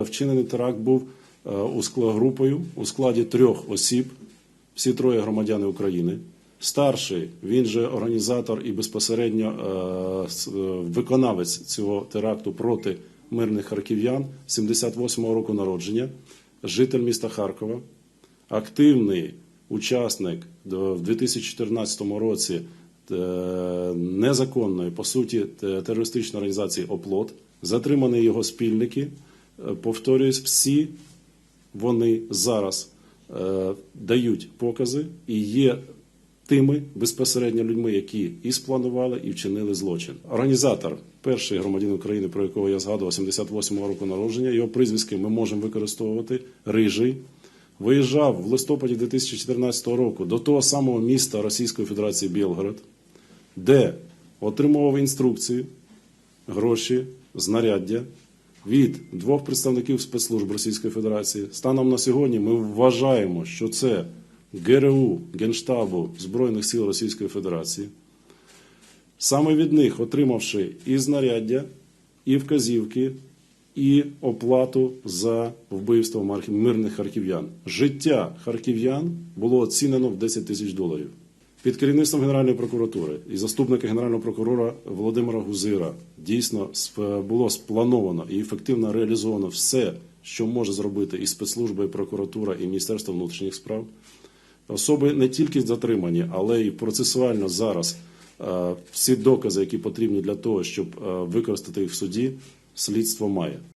Вчинений теракт був е, у групою у складі трьох осіб, всі троє громадяни України. Старший, він же організатор і безпосередньо е, е, виконавець цього теракту проти мирних харків'ян 78-го року народження, житель міста Харкова, активний учасник в 2014 році незаконної, по суті, терористичної організації ОПЛОТ, затримані його спільники. Е, Повторююсь, всі вони зараз е, дають покази і є тими безпосередньо людьми, які і спланували, і вчинили злочин. Організатор, перший громадянин України, про якого я згадував, 78-го року народження, його прізвиски ми можемо використовувати. Рижий. Виїжджав в листопаді 2014 року до того самого міста Російської Федерації Білгород, де отримував інструкції, гроші, знаряддя від двох представників спецслужб Російської Федерації. Станом на сьогодні ми вважаємо, що це ГРУ Генштабу Збройних сил Російської Федерації. Саме від них, отримавши і знаряддя, і вказівки, і оплату за вбивство мирних харків'ян. Життя харків'ян було оцінено в 10 тисяч доларів. Під керівництвом Генеральної прокуратури і заступника Генерального прокурора Володимира Гузира дійсно було сплановано і ефективно реалізовано все, що може зробити і спецслужби, і прокуратура, і Міністерство внутрішніх справ. Особи не тільки затримані, але й процесуально зараз е, всі докази, які потрібні для того, щоб е, використати їх в суді, слідство має.